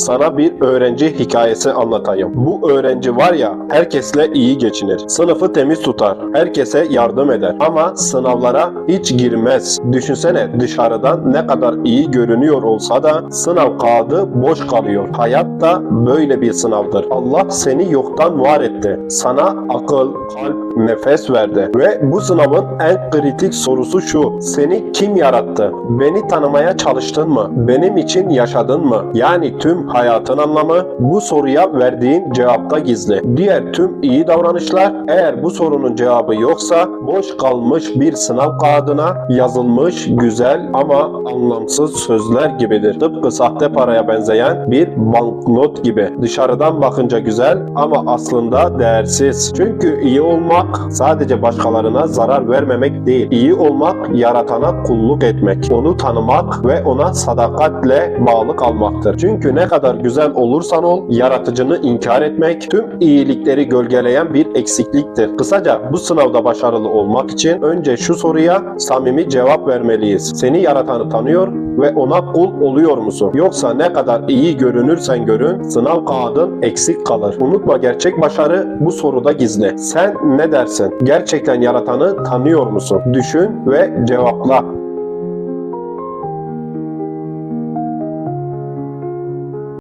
sana bir öğrenci hikayesi anlatayım. Bu öğrenci var ya herkesle iyi geçinir. Sınıfı temiz tutar. Herkese yardım eder. Ama sınavlara hiç girmez. Düşünsene dışarıdan ne kadar iyi görünüyor olsa da sınav kağıdı boş kalıyor. Hayat da böyle bir sınavdır. Allah seni yoktan var etti. Sana akıl, kalp, nefes verdi. Ve bu sınavın en kritik sorusu şu. Seni kim yarattı? Beni tanımaya çalıştın mı? Benim için yaşadın mı? Yani tüm hayatın anlamı bu soruya verdiğin cevapta gizli. Diğer tüm iyi davranışlar eğer bu sorunun cevabı yoksa boş kalmış bir sınav kağıdına yazılmış güzel ama anlamsız sözler gibidir. Tıpkı sahte paraya benzeyen bir banknot gibi. Dışarıdan bakınca güzel ama aslında değersiz. Çünkü iyi olmak sadece başkalarına zarar vermemek değil. İyi olmak yaratana kulluk etmek. Onu tanımak ve ona sadakatle bağlı kalmaktır. Çünkü ne kadar güzel olursan ol, yaratıcını inkar etmek tüm iyilikleri gölgeleyen bir eksikliktir. Kısaca bu sınavda başarılı olmak için önce şu soruya samimi cevap vermeliyiz. Seni yaratanı tanıyor ve ona kul oluyor musun? Yoksa ne kadar iyi görünürsen görün, sınav kağıdın eksik kalır. Unutma gerçek başarı bu soruda gizli. Sen ne dersin? Gerçekten yaratanı tanıyor musun? Düşün ve cevapla.